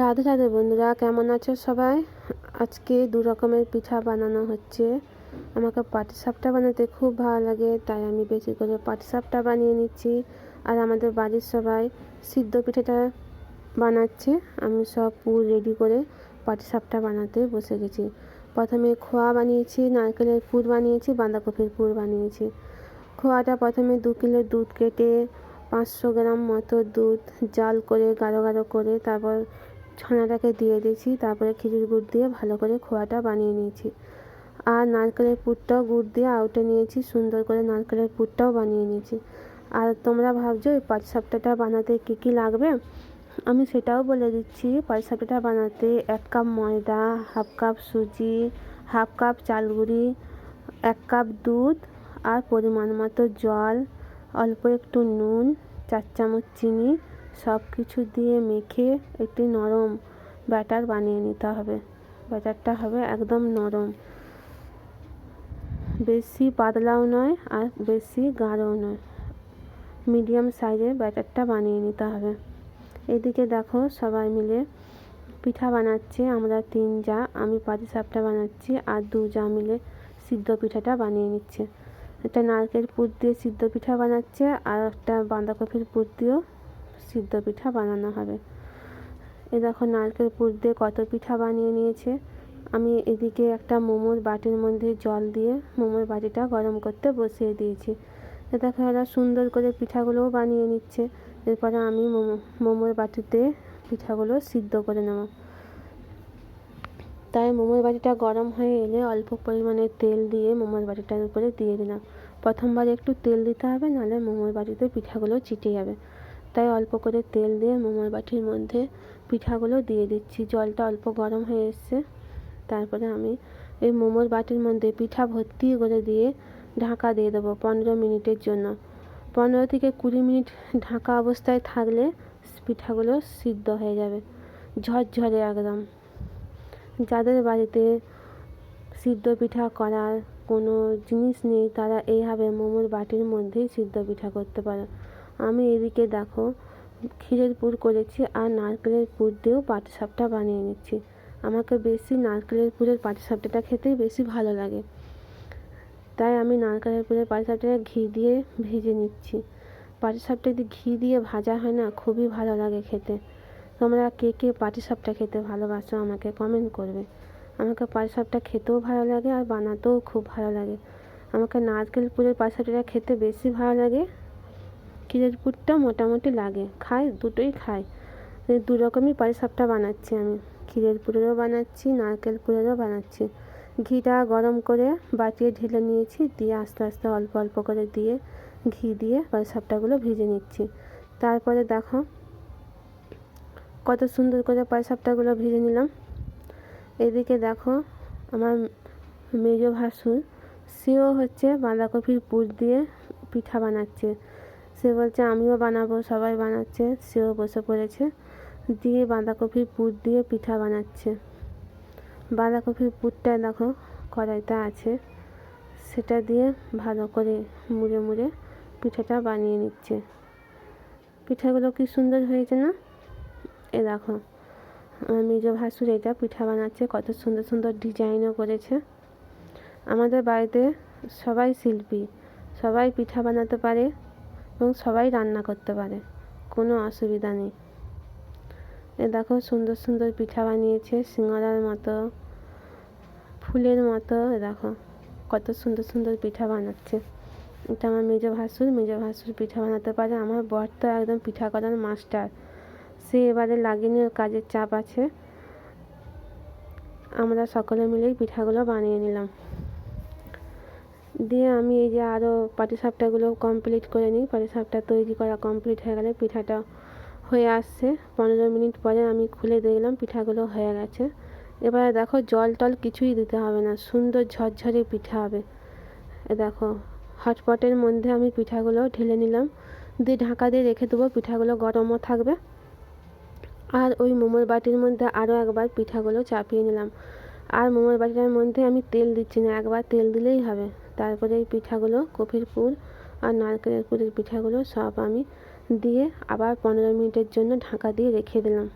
রাধে রাধে বন্ধুরা, কেমন আছো সবাই? আজকে দু রকমের পিঠা বানানো হচ্ছে। আমাকে পাটিসাপটা বানাতে খুব ভালো লাগে, তাই আমি বেশি করে পাটিসাপটা বানিয়ে নিচ্ছি। আর আমাদের বাড়ির সবাই সিদ্ধ পিঠাটা বানাচ্ছে। আমি সব পুর রেডি করে পাটিসাপটা বানাতে বসে গেছি। প্রথমে খোয়া বানিয়েছি, নারকেলের পুর বানিয়েছি, বাঁধাকপির পুর বানিয়েছি। খোয়াটা প্রথমে দু কিলো দুধ কেটে পাঁচশো গ্রাম মতো দুধ জাল করে, গাঢ় গাঢ় করে, তারপর ছানাটাকে দিয়ে দিয়েছি, তারপরে খেজুর গুড় দিয়ে ভালো করে খোয়াটা বানিয়ে নিয়েছি। আর নারকেলের পুরটাও গুড় দিয়ে আউটে নিয়েছি, সুন্দর করে নারকেলের পুরটাও বানিয়ে নিয়েছি। আর তোমরা ভাবছ, এই পাটিসাপটাটা বানাতে কী কী লাগবে? আমি সেটাও বলে দিচ্ছি পাটিসাপটাটা বানাতে এক কাপ ময়দা, হাফ কাপ সুজি, হাফ কাপ চালগুড়ি, এক কাপ দুধ আর পরিমাণ মতো জল, অল্প একটু নুন, চার চামচ চিনি সব কিছু দিয়ে মেখে একটি নরম ব্যাটার বানিয়ে নিতে হবে। ব্যাটারটা হবে একদম নরম। বেশি পাতলাও নয় আর বেশি গাঢ়ও নয়। মিডিয়াম সাইজের ব্যাটারটা বানিয়ে নিতে হবে। এদিকে দেখো সবাই মিলে পিঠা বানাচ্ছে। আমরা তিন যা, আমি পাটিসাপটা বানাচ্ছি আর দু যা মিলে সিদ্ধ পিঠাটা বানিয়ে নিচ্ছে। একটা নারকেল পুর দিয়ে সিদ্ধ পিঠা বানাচ্ছে আর একটা বাঁধাকপির পুর দিয়েও সিদ্ধ পিঠা বানানো হবে। এ দেখো নারকেল পুর দিয়ে কত পিঠা বানিয়ে নিয়েছে। আমি এদিকে একটা মোমোর বাটির মধ্যে জল দিয়ে মোমোর বাটিটা গরম করতে বসিয়ে দিয়েছি। এ দেখো এরা সুন্দর করে পিঠাগুলোও বানিয়ে নিচ্ছে। এরপরে আমি মোমো, মোমোর বাটিতে পিঠাগুলো সিদ্ধ করে নেব। তাই মোমোর বাটিটা গরম হয়ে এলে অল্প পরিমাণে তেল দিয়ে মোমোর বাটিটার উপরে দিয়ে দিলাম। প্রথমবার একটু তেল দিতে হবে, নাহলে মোমোর বাটিতে পিঠাগুলো চিটে যাবে। তাই অল্প করে তেল দিয়ে মোমোর বাটির মধ্যে পিঠাগুলো দিয়ে দিচ্ছি। জলটা অল্প গরম হয়ে এসছে। তারপরে আমি এই মোমোর বাটির মধ্যে পিঠা ভর্তি করে দিয়ে ঢাকা দিয়ে দেবো পনেরো মিনিটের জন্য। পনেরো থেকে কুড়ি মিনিট ঢাকা অবস্থায় থাকলে পিঠাগুলো সিদ্ধ হয়ে যাবে। ঝরঝরে একদম। যাদের বাড়িতে সিদ্ধ পিঠা করার কোনো জিনিস নেই, তারা এইভাবে মোমোর বাটির মধ্যেই সিদ্ধ পিঠা করতে পারে। আমি এদিকে দেখো, ক্ষীরের পুর করেছি আর নারকেলের পুর দিয়েও পাটিসাপটা বানিয়ে নিচ্ছি। আমাকে বেশি নারকেলের পুরের পাটিসাপটাটা খেতেই বেশি ভালো লাগে। তাই আমি নারকেলের পুরের পাটিসাপটাটা ঘি দিয়ে ভেজে নিচ্ছি। পাটিসাপটা যদি ঘি দিয়ে ভাজা হয় না, খুবই ভালো লাগে খেতে। তোমরা কে কে পাটিসাপটা খেতে ভালোবাসো আমাকে কমেন্ট করবে। আমাকে পাটিসাপটা খেতেও ভালো লাগে আর বানাতেও খুব ভালো লাগে। আমাকে নারকেল পুরের পাটিসাপটাটা খেতে বেশি ভালো লাগে। ক্ষীরের পুরটা মোটামুটি লাগে। খাই দুটোই খাই দু রকমই পাটিসাপটা বানাচ্ছি আমি। ক্ষীরের পুরেরও বানাচ্ছি, নারকেল পুরেরও বানাচ্ছি। ঘিটা গরম করে বাটিয়ে ঢেলে নিয়েছি, দিয়ে আস্তে আস্তে অল্প অল্প করে দিয়ে, ঘি দিয়ে পাটিসাপটাগুলো ভেজে নিচ্ছি। তারপরে দেখো, কত সুন্দর করে পাটিসাপটাগুলো ভেজে নিলাম। এদিকে দেখো, আমার মেজো ভাসুর, সেও হচ্ছে বাঁধাকপির পুর দিয়ে পিঠা বানাচ্ছে। সে বলছে, আমিও বানাবো। সবাই বানাচ্ছে, সেও বসে পড়েছে। দিয়ে বাঁধাকপির পুর দিয়ে পিঠা বানাচ্ছে। বাঁধাকপির পুরটা দেখো, কড়াইতে আছে। সেটা দিয়ে ভালো করে মুড়ে মুড়ে পিঠাটা বানিয়ে নিচ্ছে। পিঠাগুলো কি সুন্দর হয়েছে না? এ দেখো, মেজ ভাসুর এটা পিঠা বানাচ্ছে, কত সুন্দর সুন্দর ডিজাইনও করেছে। আমাদের বাড়িতে সবাই শিল্পী, সবাই পিঠা বানাতে পারে। এবং সবাই রান্না করতে পারে, কোনো অসুবিধা নেই। এ দেখো সুন্দর সুন্দর পিঠা বানিয়েছে, সিঙ্গারার মতো, ফুলের মতো, এ দেখো কত সুন্দর সুন্দর পিঠা বানাচ্ছে। এটা আমার মেজো ভাসুর মেজো ভাসুর পিঠা বানাতে পারে, আমার বর তো একদম পিঠা করার মাস্টার। সে এবারে লাগেনি কাজের চাপ আছে। আমরা সকলে মিলেই পিঠাগুলো বানিয়ে নিলাম। দিয়ে আমি এই যে আরও পাটিসাপটাগুলো কমপ্লিট করে নিই। পাটিসাপটা তৈরি করা কমপ্লিট হয়ে গেলে পিঠাটা হয়ে আসছে। পনেরো মিনিট পরে আমি খুলে দেখলাম পিঠাগুলো হয়ে গেছে। এবারে দেখো জল টল কিছুই দিতে হবে না, সুন্দর ঝরঝরে পিঠা হবে। এ দেখো, হটপটের মধ্যে আমি পিঠাগুলো ঢেলে নিলাম। দিয়ে ঢাকা দিয়ে রেখে দেবো, পিঠাগুলো গরমও থাকবে। আর ওই মোমোর বাটির মধ্যে আরও একবার পিঠাগুলো চাপিয়ে নিলাম। আর মোমোর বাটিটার মধ্যে আমি তেল দিচ্ছি না, একবার তেল দিলেই হবে। তারপরে এই পিঠাগুলো, কফির পুর আর নারকেলের পুরের পিঠাগুলো সব আমি দিয়ে আবার পনেরো মিনিটের জন্য ঢাকা দিয়ে রেখে দিলাম।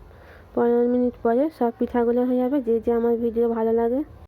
পনেরো মিনিট পরে সব পিঠাগুলো হয়ে যাবে। যে যে আমার ভিডিও ভালো লাগে।